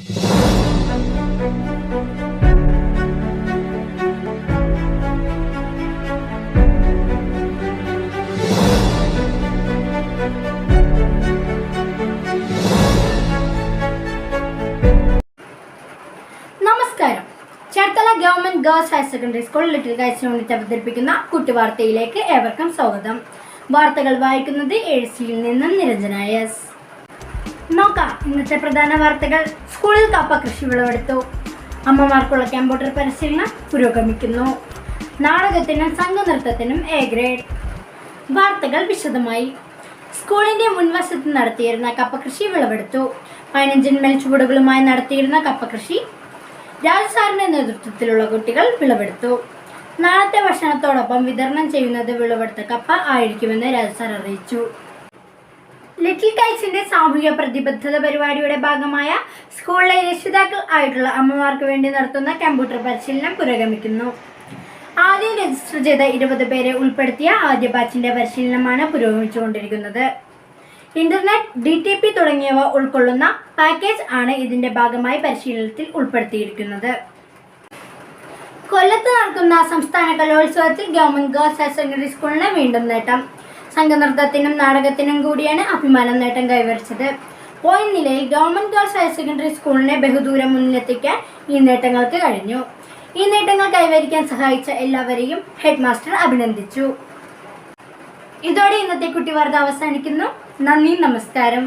നമസ്കാരം. Cherthala government girls higher secondary school little kites unit അവതരിപ്പിക്കുന്ന കുട്ടിവാർത്തയിലേക്ക് ഏവർക്കും സ്വാഗതം. വാർത്തകൾ വായിക്കുന്നത് എഴുസിയിൽ നിന്നും നിരഞ്ജന എസ്. നോക്കാം. ഇന്നത്തെ പ്രധാന വാർത്തകൾ സ്കൂളിൽ കപ്പ കൃഷി വിളവെടുത്തു. അമ്മമാർക്കുള്ള കമ്പ്യൂട്ടർ പരിശീലനം പുരോഗമിക്കുന്നു. നാടകത്തിനും സംഘനൃത്തത്തിനും എ ഗ്രേഡ് വാർത്തകൾ വിശദമായി. സ്കൂളിന്റെ മുൻവശത്ത് നടത്തിയിരുന്ന കപ്പ കൃഷി വിളവെടുത്തു. പതിനഞ്ചിന്മേൽ ചുവടുകളുമായി നടത്തിയിരുന്ന കപ്പ കൃഷി രാജ് സാറിന്റെ നേതൃത്വത്തിലുള്ള കുട്ടികൾ വിളവെടുത്തു. നാളത്തെ ഭക്ഷണത്തോടൊപ്പം വിതരണം ചെയ്യുന്നത് വിളവെടുത്ത കപ്പ ആയിരിക്കുമെന്ന് രാജ് സാർ അറിയിച്ചു. ലിറ്റിൽ കൈറ്റ്സിന്റെ സാമൂഹിക പ്രതിബദ്ധത പരിപാടിയുടെ ഭാഗമായ സ്കൂളിലെ രക്ഷിതാക്കൾ ആയിട്ടുള്ള അമ്മമാർക്ക് വേണ്ടി നടത്തുന്ന കമ്പ്യൂട്ടർ പരിശീലനം പുരോഗമിക്കുന്നു. ആദ്യം രജിസ്റ്റർ ചെയ്ത ഇരുപത് പേരെ ഉൾപ്പെടുത്തിയ ആദ്യ ബാച്ചിന്റെ പരിശീലനമാണ് പുരോഗമിച്ചുകൊണ്ടിരിക്കുന്നത്. ഇന്റർനെറ്റ് ഡി ടി പി തുടങ്ങിയവ ഉൾക്കൊള്ളുന്ന പാക്കേജ് ആണ് ഇതിന്റെ ഭാഗമായി പരിശീലനത്തിൽ ഉൾപ്പെടുത്തിയിരിക്കുന്നത്. കൊല്ലത്ത് നടക്കുന്ന സംസ്ഥാന കലോത്സവത്തിൽ ഗവൺമെന്റ് ഗേൾസ് ഹയർ സെക്കൻഡറി സ്കൂളിന് വീണ്ടും നേട്ടം. സംഘനൃത്തത്തിനും നാടകത്തിനും കൂടിയാണ് അഭിമാനം നേട്ടം കൈവരിച്ചത്. പോയിന്റ് നിലയിൽ ഗവൺമെന്റ് ഗേൾസ് ഹയർ സെക്കൻഡറി സ്കൂളിനെ ബഹുദൂരം മുന്നിലെത്തിക്കാൻ ഈ നേട്ടങ്ങൾക്ക് കഴിഞ്ഞു. ഈ നേട്ടങ്ങൾ കൈവരിക്കാൻ സഹായിച്ച എല്ലാവരെയും ഹെഡ് മാസ്റ്റർ അഭിനന്ദിച്ചു. ഇതോടെ ഇന്നത്തെ കുട്ടി വാർത്ത അവസാനിക്കുന്നു. നന്ദി നമസ്കാരം.